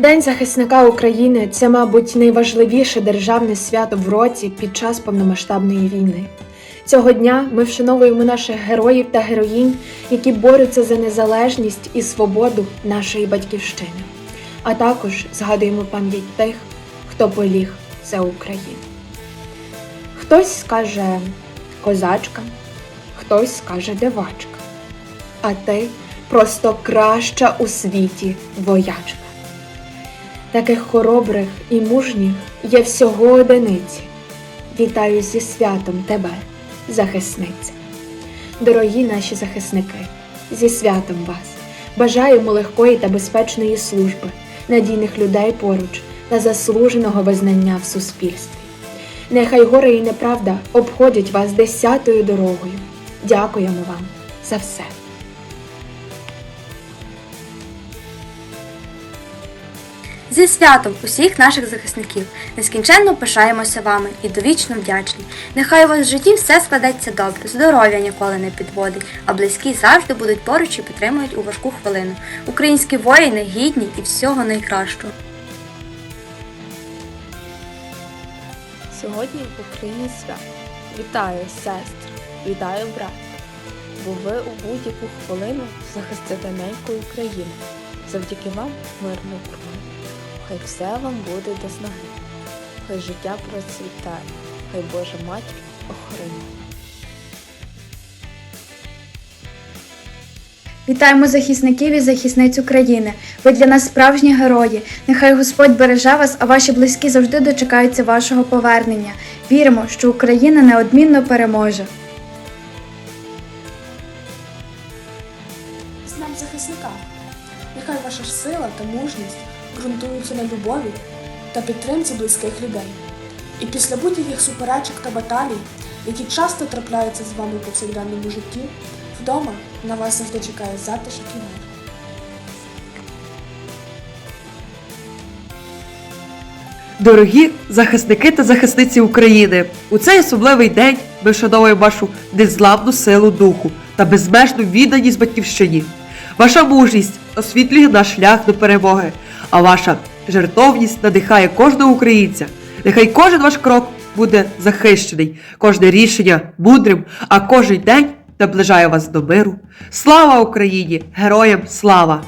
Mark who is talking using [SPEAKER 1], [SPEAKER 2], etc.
[SPEAKER 1] День захисника України це, мабуть, найважливіше державне свято в році під час повномасштабної війни. Цього дня ми вшановуємо наших героїв та героїнь, які борються за незалежність і свободу нашої батьківщини, а також згадуємо пам'ять тих, хто поліг за Україну. Хтось скаже козачка, хтось скаже дивачка, а ти просто краща у світі воячка. Таких хоробрих і мужніх є всього одиниці. Вітаю зі святом тебе, захисниця. Дорогі наші захисники, зі святом вас! Бажаємо легкої та безпечної служби, надійних людей поруч та заслуженого визнання в суспільстві. Нехай горе і неправда обходять вас десятою дорогою. Дякуємо вам за все.
[SPEAKER 2] Зі святом усіх наших захисників нескінченно пишаємося вами і довічно вдячні. Нехай у вас в житті все складеться добре, здоров'я ніколи не підводить, а близькі завжди будуть поруч і підтримують у важку хвилину. Українські воїни гідні і всього найкращого.
[SPEAKER 3] Сьогодні в Україні свято. Вітаю, сестри, вітаю, брат. Бо ви у будь-яку хвилину захистите неньку України. Завдяки вам мирно кругом. Хай все вам буде до снаги. Хай життя процвітає, хай Божа матір охороняє.
[SPEAKER 4] Вітаємо захисників і захисниць України. Ви для нас справжні герої. Нехай Господь береже вас, а ваші близькі завжди дочекаються вашого повернення. Віримо, що Україна неодмінно переможе.
[SPEAKER 5] з Днем захисника. Нехай ваша сила та мужність ґрунтуються на любові та підтримці близьких людей. І після будь-яких суперечок та баталій, які часто трапляються з вами у повсякденному житті, вдома на вас завжди чекає затишок і мир.
[SPEAKER 6] Дорогі захисники та захисниці України, у цей особливий день ми вшановуємо вашу незламну силу духу та безмежну відданість батьківщині. Ваша мужність освітлює наш шлях до перемоги, а ваша жертовність надихає кожного українця. Нехай кожен ваш крок буде захищений, кожне рішення мудрим, а кожен день наближає вас до миру. Слава Україні! Героям слава!